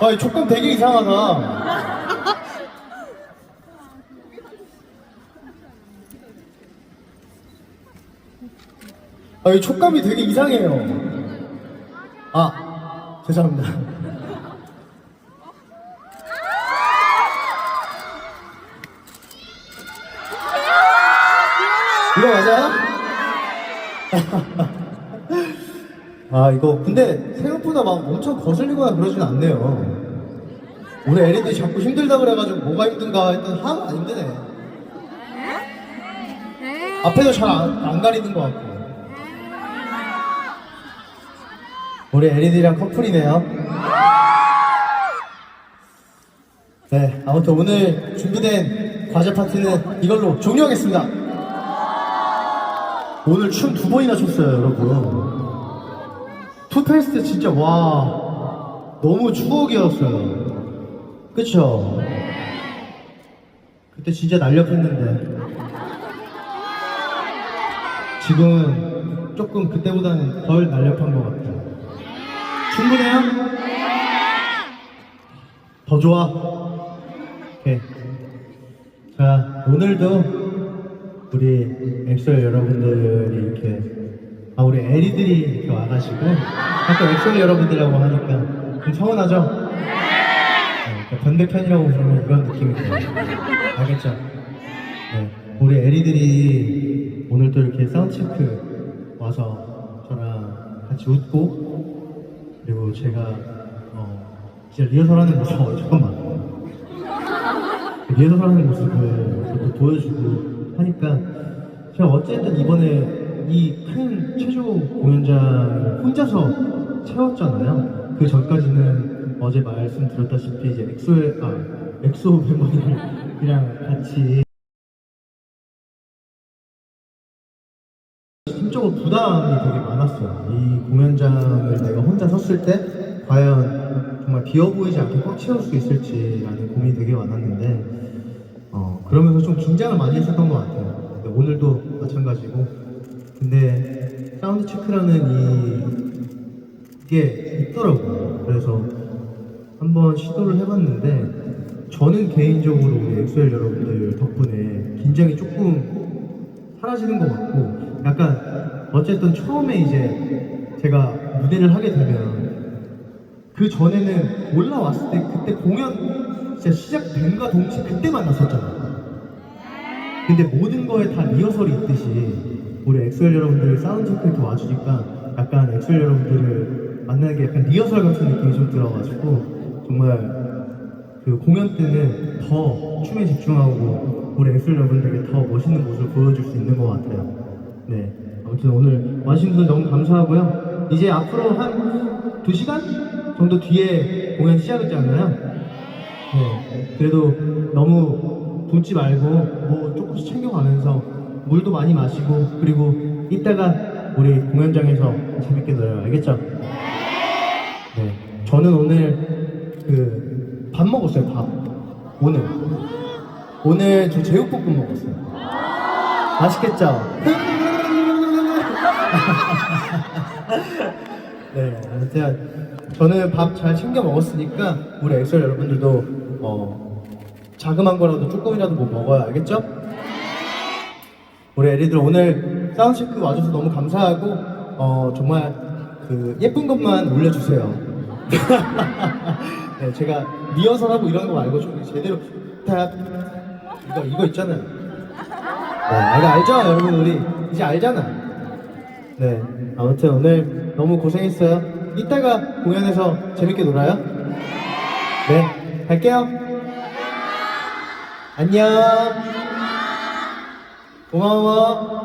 아, 이 촉감 되게 이상하다. 아, 이 촉감이 되게 이상해요. 아, 죄송합니다. 이거 맞아요? 아, 이거, 근데 생각보다 막 엄청 거슬리거나 그러진 않네요. 우리 애리들이 자꾸 힘들다 그래가지고 뭐가 힘든가 했더니 하나도 안 힘드네. 앞에도 잘 안 가리는 것 같고. 우리 애리들이랑 커플이네요. 네, 아무튼 오늘 준비된 과제 파티는 이걸로 종료하겠습니다. 오늘 춤 두 번이나 췄어요, 여러분. 투페스트 진짜 와 너무 추억이었어요. 그쵸? 그때 진짜 날렵했는데 지금 조금 그때보다는 덜 날렵한 것 같아요. 충분해요? 더 좋아? 오케이. 자, 오늘도 우리 엑소엘 여러분들이 이렇게 아 우리 에리들이 이렇게 와가지고 아까 엑소엘 여러분들이라고 하니까 좀 서운하죠? 네, 그러니까 반대편이라고 부르면 이런 느낌이 들어요. 알겠죠? 네, 우리 에리들이 오늘 또 이렇게 사운드체크 와서 저랑 같이 웃고 그리고 제가 어 진짜 리허설하는 모습 어, 잠깐만 리허설하는 모습을 또 보여주고 하니까 제가 어쨌든 이번에 이큰 체조 공연장 혼자서 채웠잖아요. 그 전까지는 어제 말씀드렸다시피 이제 엑소의 아 엑소 멤버들이랑 같이 심적으로 부담이 되게 많았어요. 이 공연장을 내가 혼자 섰을 때 과연 정말 비어 보이지 않게 꽉 채울 수 있을지라는 고민이 되게 많았는데 어, 그러면서 좀 긴장을 많이 했었던 것 같아요. 오늘도 마찬가지고 근데 사운드 체크라는 이 이게 있더라고요. 그래서 한번 시도를 해봤는데 저는 개인적으로 우리 엑소엘 여러분들 덕분에 긴장이 조금 사라지는 것 같고 약간 어쨌든 처음에 이제 제가 무대를 하게 되면 그 전에는 올라왔을 때 그때 공연 진짜 시작된과 동시에 그때 만났었잖아요. 근데 모든 거에 다 리허설이 있듯이 우리 엑소엘 여러분들 사운드 체크 와주니까 약간 엑소엘 여러분들을 만나는 게 약간 리허설 같은 느낌이 좀 들어가지고 정말 그 공연 때는 더 춤에 집중하고 우리 엑소엘 여러분들에게 더 멋있는 모습을 보여줄 수 있는 것 같아요. 네. 아무튼 오늘 와주신 분들 너무 감사하고요. 이제 앞으로 한 2시간 정도 뒤에 공연 시작이잖아요. 네. 그래도 너무 굶지 말고 뭐 조금씩 챙겨가면서 물도 많이 마시고 그리고 이따가 우리 공연장에서 재밌게 놀아요. 알겠죠? 네. 저는 오늘 그 밥 먹었어요. 밥. 오늘. 오늘 저 제육볶음 먹었어요. 맛있겠죠? 네, 아무튼 저는 밥 잘 챙겨 먹었으니까 우리 엑셀 여러분들도 어, 자그만 거라도 조금이라도 뭐 먹어야 알겠죠? 우리 애리들 오늘 사운드체크 와줘서 너무 감사하고 어, 정말 그 예쁜 것만 올려주세요. 네, 제가 리허설하고 이런 거 말고 좀 제대로 다 이거 이거 있잖아요. 네, 알- 알죠, 여러분 우리 이제 알잖아. 네, 아무튼 오늘 너무 고생했어요. 이따가 공연에서 재밌게 놀아요. 네, 갈게요. 안녕. 고마워.